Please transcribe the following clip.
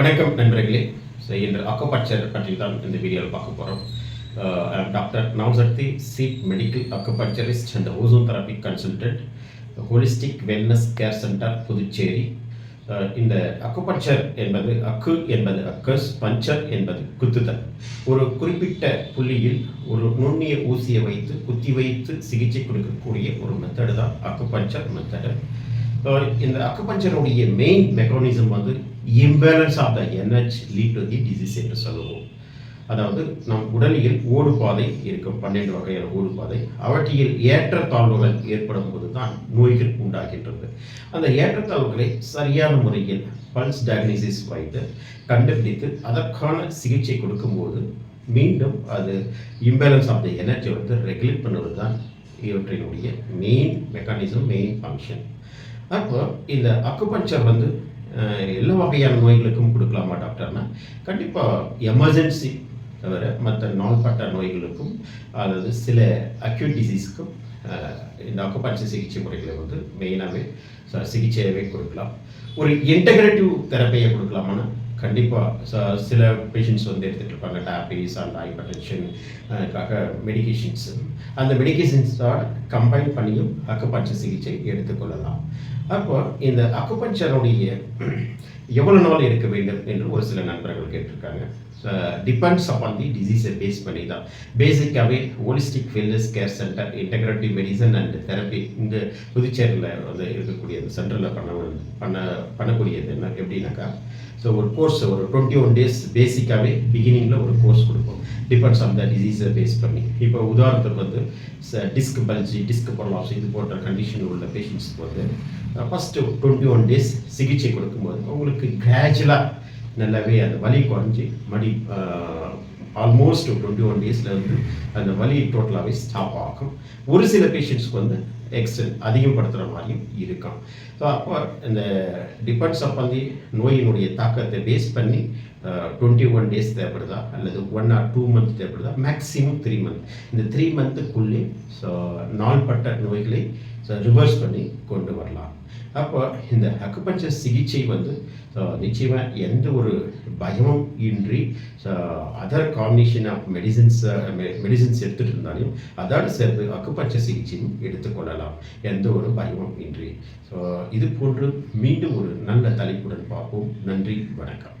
வணக்கம் நண்பர்களே. ஸோ இன்று அக்குபஞ்சர் பற்றி தான் இந்த வீடியோவில் பார்க்க போகிறோம் doctor Navashakti chief medical acupuncturist and ozone therapy consultant holistic wellness care centre Puducherry இந்த அக்குபஞ்சர் என்பது அக்கு என்பது அக்கஸ் பஞ்சர் என்பது குத்துதல். ஒரு குறிப்பிட்ட புள்ளியில் ஒரு நுண்ணிய ஊசியை வைத்து குத்தி வைத்து சிகிச்சை கொடுக்கக்கூடிய ஒரு மெத்தடு தான் அக்குபஞ்சர் மெத்தடு இந்த அக்குபஞ்சருடைய மெயின் மெக்கானிசம் வந்து imbalance of the energy lead to the disease என்று சொல்லுவோம். அதாவது நம் உடலில் ஓடுபாதை இருக்கும் பன்னெண்டு வகையான ஓடுபாதை. அவற்றில் ஏற்றத்தாழ்வுகள் ஏற்படும் போது தான் நோய்கள் உண்டாகின்றது. அந்த ஏற்றத்தாழ்வுகளை சரியான முறையில் பல்ஸ் டயக்னிசிஸ் வைத்து கண்டுபிடித்து அதற்கான சிகிச்சை கொடுக்கும்போது மீண்டும் அது இம்பேலன்ஸ் ஆஃப் த எனர்ஜி வந்து ரெகுலேட் பண்ணுவது தான் இவற்றினுடைய மெயின் மெக்கானிசம் மெயின் ஃபங்க்ஷன் அப்போ இந்த அக்குபஞ்சர் வந்து எல்லா வகையான நோய்களுக்கும் கொடுக்கலாமா டாக்டர்னா கண்டிப்பாக எமர்ஜென்சி தவிர மற்ற நாள்பட்ட நோய்களுக்கும் அதாவது சில அக்யூட் டிசீஸ்க்கும் இந்த அக்குபஞ்சர் சிகிச்சை முறைகளை வந்து மெயினாகவே சிகிச்சையாகவே கொடுக்கலாம். ஒரு இன்டகிரேட்டிவ் தெரப்பியை கொடுக்கலாமான்னா கண்டிப்பாக சில பேஷண்ட்ஸ் வந்து எடுத்துகிட்டு இருப்பாங்க டயபிட்டிஸ் அண்ட் ஹைப்பர் டென்ஷனுக்காக மெடிகேஷன்ஸ் அந்த மெடிகேஷன்ஸோட கம்பைன் பண்ணியும் அக்குபஞ்சர் சிகிச்சை எடுத்துக்கொள்ளலாம் அப்போ இந்த அக்குபஞ்சருடைய எவ்வளோ நாள் இருக்க வேண்டும் என்று ஒரு சில நண்பர்கள் கேட்டிருக்காங்க. டிபெண்ட்ஸ் அப்பான் தி டிசீஸை பேஸ் பண்ணி தான். பேசிக்காகவே holistic wellness care centre integrative medicine and therapy இந்த புதுச்சேரியில் வந்து இருக்கக்கூடிய அந்த சென்டரில் பண்ண பண்ண பண்ணக்கூடியது என்ன எப்படின்னாக்கா ஸோ ஒரு கோர்ஸ் ஒரு டுவெண்ட்டி ஒன் டேஸ் பேசிக்காகவே பிகினிங்கில் ஒரு கோர்ஸ் கொடுப்போம். டிபெண்ட்ஸ் ஆன் த டிசீஸை பேஸ் பண்ணி இப்போ உதாரணத்துக்கு வந்து டிஸ்க் பல்ஜி டிஸ்க் ப்ரொலாப்ஸ் இது போன்ற கண்டிஷன் உள்ள பேஷண்ட்ஸ்க்கு வந்து ஃபஸ்ட்டு டுவெண்ட்டி ஒன் டேஸ் சிகிச்சை கொடுக்கும்போது அவங்களுக்கு கிராஜுவலாக நல்லாவே அந்த வலி குறைஞ்சி மடி ஆல்மோஸ்ட் டுவெண்ட்டி ஒன் டேஸில் வந்து அந்த வலி டோட்டலாகவே ஸ்டாப் ஆகும். ஒரு சில பேஷண்ட்ஸ்க்கு வந்து எக்ஸ்டென்ட் அதிகப்படுத்துகிற மாதிரியும் இருக்கும். ஸோ அப்போ இந்த டிபெண்ட்ஸ் அப்பான் தி நோயினுடைய தாக்கத்தை பேஸ் பண்ணி டுவெண்ட்டி ஒன் டேஸ் தேவைப்படுதா? அல்லது ஒன் ஆர் டூ மந்த் தேவைப்படுதா? மேக்ஸிமம் த்ரீ மந்த் இந்த த்ரீ மந்த்துக்குள்ளே ஸோ நாள்பட்ட நோய்களை ரிவர்ஸ் பண்ணி கொண்டு வரலாம். அப்போ இந்த அக்குபஞ்சர் சிகிச்சை வந்து நிச்சயமாக எந்த ஒரு பயமும் இன்றி other combination of medicines medicines எடுத்துகிட்டு இருந்தாலும் அதோடு சேர்ந்து அக்குபஞ்சர் சிகிச்சையும் எடுத்துக்கொள்ளலாம் எந்த ஒரு பயமும் இன்றி. ஸோ இது போன்று மீண்டும் ஒரு நல்ல தலைப்புடன் பார்ப்போம். நன்றி வணக்கம்.